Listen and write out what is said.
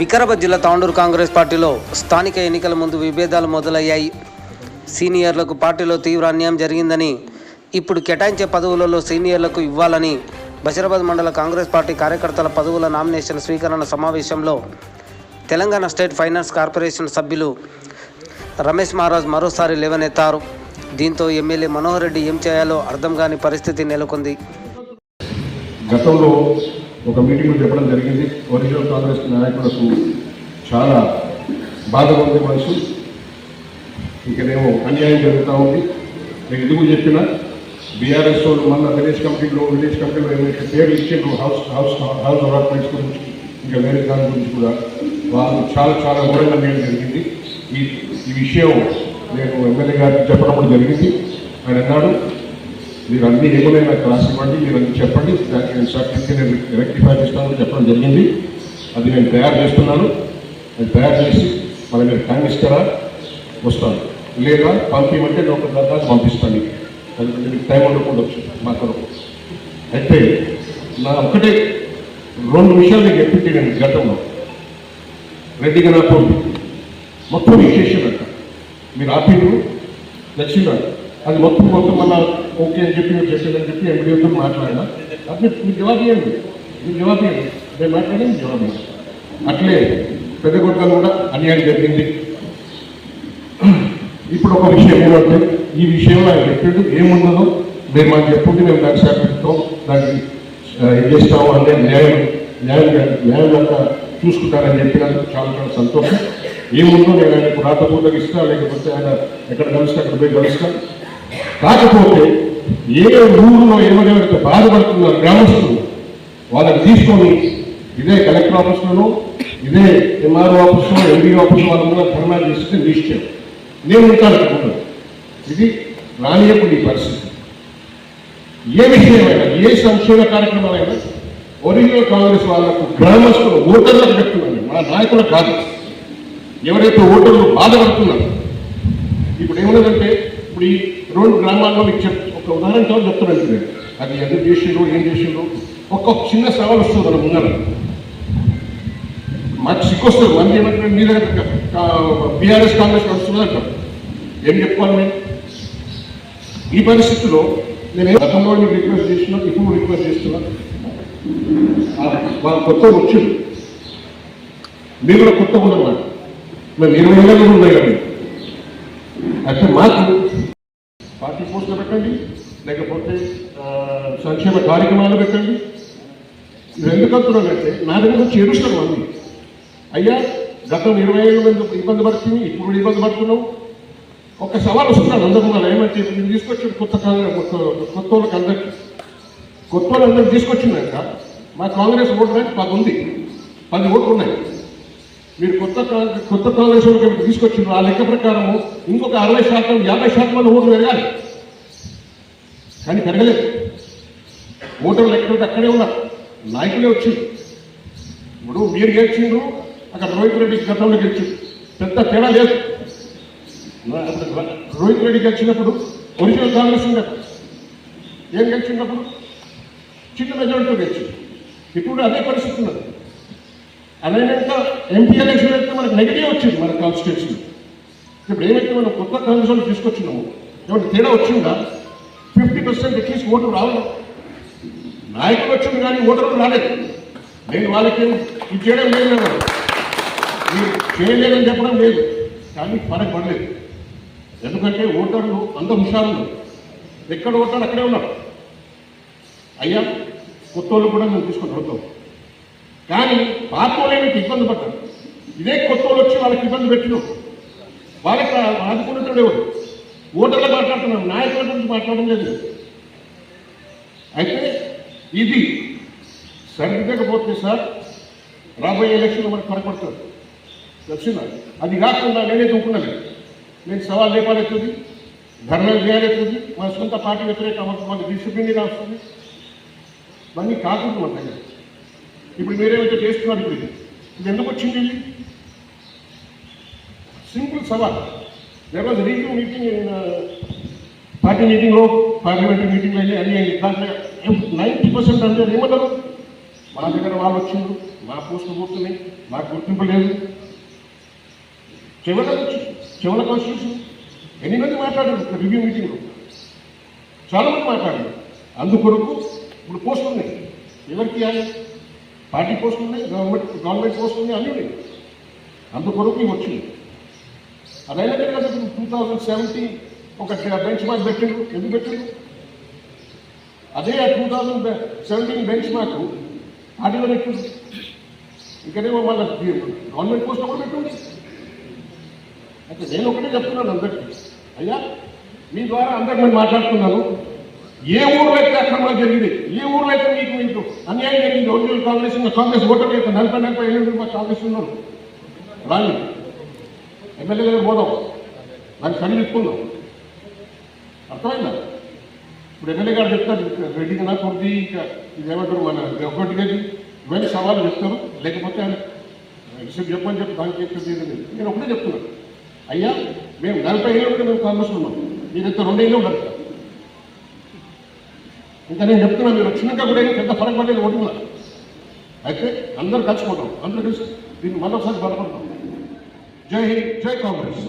వికారాబాద్ జిల్లా తాండూరు కాంగ్రెస్ పార్టీలో స్థానిక ఎన్నికల ముందు విభేదాలు మొదలయ్యాయి. సీనియర్లకు పార్టీలో తీవ్ర అన్యాయం జరిగిందని ఇప్పుడు కేటాయించే పదవులలో సీనియర్లకు ఇవ్వాలని బషీరాబాద్ మండల కాంగ్రెస్ పార్టీ కార్యకర్తల పదవుల నామినేషన్ స్వీకరణ సమావేశంలో తెలంగాణ స్టేట్ ఫైనాన్స్ కార్పొరేషన్ సభ్యులు రమేష్ మహారాజ్ మరోసారి లేవనెత్తారు. దీంతో ఎమ్మెల్యే మనోహర్ రెడ్డి ఏం చేయాలో అర్థం కాని పరిస్థితి నెలకొంది. గతంలో ఒక మీటింగ్లో చెప్పడం జరిగింది. ఒరిజినల్ కాంగ్రెస్ నాయకులకు చాలా బాధగా ఉంది మనసు. ఇక్కడేమో అన్యాయం జరుగుతూ ఉంది. నేను ఎందుకు చెప్పిన బీఆర్ఎస్ వాళ్ళు మన విలేజ్ కమిటీలో విలేజ్ కమిటీలో ఏమైతే పేర్లు ఇచ్చిండ్రు హౌస్ హౌస్ హౌస్ అలాట్మెంట్స్ గురించి ఇంకా వేరే దాని గురించి కూడా వాళ్ళు చాలా చాలా ఘోరంగా నేను జరిగింది. ఈ ఈ విషయం నేను ఎమ్మెల్యే గారికి చెప్పడం జరిగింది. ఆయన అన్నాడు మీరు అన్ని ఏమైనా నాకు రాసి ఇవ్వండి మీరు అన్ని చెప్పండి. దానికి నేను సర్టిఫికేట్ నేను రెక్టిఫై చేస్తానని చెప్పడం జరిగింది. అది నేను తయారు చేస్తున్నాను. అది తయారు చేసి మరి మీరు టైం ఇస్తారా వస్తాను. లేదా పంపించమంటే నేను ఒక దాకా పంపిస్తాను మీకు. అది మీకు టైం ఉండకపోవచ్చు మా కొరకు అయితే నా ఒకటే రెండు విషయాలు నేను చెప్పింది నేను గతంలో రెడ్డి గణపూర్ మొత్తం విశేషమంట మీరు ఆపిడు నచ్చిన అది మొత్తం మొత్తం మన ఓకే అని చెప్పి మీరు చెప్పారని చెప్పి ఎంపీతో మాట్లాడినా? అది మీరు జవాబు ఇవ్వండి. మీరు జవాబు ఇవ్వండి. నేను మాట్లాడి మీరు జవాబు ఇవ్వండి. అట్లే పెద్ద కొట్టాలు కూడా అన్యాయం జరిగింది. ఇప్పుడు ఒక విషయం ఏమంటే ఈ విషయంలో ఆయన చెప్పిండు ఏముండదో. మేము మాకు చెప్పుంటే మేము దానికి సహకరిస్తాం. దానికి ఏం చేస్తాము అంటే న్యాయం న్యాయం న్యాయంగా చూసుకుంటారని చెప్పినందుకు చాలా చాలా సంతోషం. ఏముందో నేను ఆయనకు రాతపూర్వక ఇస్తా లేకపోతే ఆయన ఎక్కడ కలుస్తా అక్కడ పోయి కలుస్తా. కాకపోతే ఏ ఊరిలో ఎవరెవరైతే బాధపడుతున్నారు గ్రామస్తులు వాళ్ళని తీసుకొని ఇదే కలెక్టర్ ఆఫీస్లోనూ ఇదే ఎంఆర్ఓ ఆఫీస్లో ఎండిఓ ఆఫీస్ వాళ్ళ ముందు ధర్నా చేస్తే నిశ్చయం. నేను ఉంటాను ఇది రానియప్పుడు ఈ పరిస్థితి. ఏ విషయమైనా ఏ సంక్షేమ కార్యక్రమాలైనా ఒరిజినల్ కాంగ్రెస్ వాళ్ళకు గ్రామస్తులు ఓటర్లకు చెప్తున్నాను. మా నాయకులు కాదు. ఎవరైతే ఓటర్లు బాధపడుతున్నారు ఇప్పుడు ఏమన్నదంటే ఇప్పుడు ఈ రెండు గ్రామాల్లో మీకు చెప్ ఒక ఉదాహరణతో చెప్తున్నాను నేను. అది ఎందుకు చేసిండ్రు ఏం చేసిండ్రు? ఒక్కొక్క చిన్న సవాల్ వస్తుంది మన ముందర. మాకు సిగ్గొస్తుంది మంది ఏమంటారు మీ దగ్గర బీఆర్ఎస్ కాంగ్రెస్ వస్తుంది అంటారు. ఏం చెప్పుకోవాలి మేము? ఈ పరిస్థితిలో నేను గతంలో మీకు రిక్వెస్ట్ చేస్తున్నా ఇప్పుడు రిక్వెస్ట్ చేస్తున్నా. వాళ్ళు కొత్త వచ్చింది మీరు కూడా కొత్త ఉన్నమాట. మేము ఇరవై ఏళ్ళు కూడా ఉన్నాయి కదా అయితే మాకు పార్టీ పోస్టులు పెట్టండి. లేకపోతే సంక్షేమ కార్యక్రమాలు పెట్టండి. మీరు ఎందుకు అంటున్నానంటే నా దగ్గర వచ్చి ఏడుస్తారు అన్ని అయ్యా గతం ఇరవై ఏళ్ళ మంది ఇబ్బంది పడుతుంది ఇప్పుడు ఇబ్బంది పడుతున్నాం. ఒక సవాల్ వస్తున్నాడు అందరూ మనం ఏమంటే నేను తీసుకొచ్చిన కొత్త కొత్త- కొత్త వాళ్ళకి అందరికీ. కొత్త వాళ్ళందరూ తీసుకొచ్చిందాక మా కాంగ్రెస్ ఓటు బ్యాంక్ మాకు ఉంది. పది ఓట్లు ఉన్నాయి. మీరు కొత్త కొత్త కాంగ్రెస్ ఓటు తీసుకొచ్చిన ఆ లెక్క ప్రకారము ఇంకొక అరవై శాతం యాభై శాతం మంది ఓట్లు పెరగాలి. కానీ పెరగలేదు ఓటర్లు ఎక్కడ అక్కడే ఉన్నారు. నాయకులే వచ్చింది ఇప్పుడు మీరు గెలిచిండ్రు అక్కడ రోహిత్ రెడ్డి గతంలో గెలిచింది పెద్ద తేడా లేదు. రోహిత్ రెడ్డి గెలిచినప్పుడు ఒరిజినల్ కాంగ్రెస్ ఉండదు. ఏం గెలిచినప్పుడు చిన్న మెజారిటీతో గెలిచింది ఇప్పుడు అదే పరిస్థితి ఉన్నది. అదైనాక ఎంపీ ఎలక్షన్ అయితే మనకు నెగిటివ్ వచ్చింది మన కాన్స్టిట్యూషన్ ఇప్పుడు ఏమైతే మనం కొత్త కాంగ్రెస్ వాళ్ళు తీసుకొచ్చినాము ఏమంటే తేడా వచ్చిందా? పర్సెంట్ అట్లీస్ట్ ఓటర్ రావాలి. నాయకులు కానీ ఓటర్లు రాలేదు. నేను వాళ్ళకి ఇది చేయడం లేదు మీరు చేయలేదని చెప్పడం లేదు. కానీ ఫరక్ పడలేదు. ఎందుకంటే ఓటర్లు అంత హుషారులు ఎక్కడ ఓటారు అక్కడే ఉన్నారు. అయ్యా కొత్త వాళ్ళు కూడా మేము తీసుకొని అడుగుతాం కానీ పాత వాళ్ళే ఇబ్బంది పడ్డారు. ఇదే కొత్త వాళ్ళు వచ్చి వాళ్ళకి ఇబ్బంది పెట్టిన వాళ్ళకి ఆదుకున్నట్టు ఎవరు? ఓటర్లు మాట్లాడుతున్నాం నాయకుల గురించి మాట్లాడడం లేదు. అయితే ఇది సరిదిద్దకపోతే సార్ రాబోయే ఎలక్షన్లో మనకు పొరపడుతుంది తెలిసిందా అది కాకుండా నేనే దూకున్నాను. నేను సవాల్ లేపాలవుతుంది ధర్నాలు చేయాలవుతుంది మన సొంత పార్టీ వ్యతిరేక అమలు మన డిసిప్లిన్ వస్తుంది ఇవన్నీ కాకుండా మన దగ్గర ఇప్పుడు మీరేమైతే చేస్తున్నారు ఇప్పుడు ఇది? ఎందుకు వచ్చింది ఇది? సింపుల్ సవాల్. There was review meeting in party మీటింగ్లో పార్లమెంటరీ మీటింగ్లో వెళ్ళి అది దాంట్లో నైంటీ పర్సెంట్ అందరూ ఏమంటారు మా దగ్గర వాళ్ళు వచ్చిండ్రు మా పోస్టులు పోతున్నాయి మాకు గుర్తింపు లేదు. చివరికి వచ్చి చివరి కాన్స్టిట్యూషన్ ఎన్ని మంది మాట్లాడారు రివ్యూ మీటింగ్లో చాలామంది మాట్లాడారు. అందుకొరకు ఇప్పుడు పోస్టులు ఉన్నాయి. ఎవరికి ఇవ్వాలి? పార్టీ పోస్టులు ఉన్నాయి గవర్నమెంట్ గవర్నమెంట్ పోస్టులు ఉన్నాయి అన్నీ ఉన్నాయి. అందుకొరకు ఇవి వచ్చింది. అదైనా కదా టూ థౌజండ్ సెవెంటీ ఒక బెంచ్ మార్క్ పెట్టిండ్రు. ఎందుకు పెట్టిండు అదే two thousand seventeen bench mark పార్టీలో పెట్టిండ్రు. ఇంకనేమో వాళ్ళకి గవర్నమెంట్ పోస్ట్ కూడా పెట్టుంది అయితే నేను ఒకటే చెప్తున్నాను అందరికీ. అయ్యా మీ ద్వారా అందరికి నేను మాట్లాడుతున్నాను ఏ ఊర్లో అయితే అక్రమం జరిగింది ఏ ఊర్లో అయితే మీకు మీకు అన్యాయం జరిగింది ఒరిజినల్ కాంగ్రెస్ ఉన్న కాంగ్రెస్ ఓటర్ అయితే నలభై నలభై ఏడు మా కాంగ్రెస్ ఉన్నారు. రాని ఎమ్మెల్యే గారు పోదాం. దాన్ని కళ్ళు అర్థమైందా? ఇప్పుడు ఎమ్మెల్యే గారు చెప్తారు రెడ్డిగా నాకు కొద్ది ఇంకా ఇదేమంటారు మన ఒకటి గది ఇవన్నీ సవాళ్ళు చెప్తారు లేకపోతే ఆయన విషయం చెప్పని చెప్పి దానికి చెప్పేది నేను ఒకటే చెప్తున్నాను అయ్యా మేము నలభై ఏళ్ళు కూడా మేము కాంగ్రెస్ ఉన్నాం. మీరు ఇంత రెండు ఏళ్ళు ఉండరు ఇంకా నేను చెప్తున్నాను మీరు వచ్చినాక కూడా పెద్ద ఫరక పడలేదు ఓటింగ్లో అయితే అందరూ కలుసుకుంటాం అందరూ కలిసి దీన్ని మళ్ళొకసారి బలపడతాం. జై హింద్ జై కాంగ్రెస్.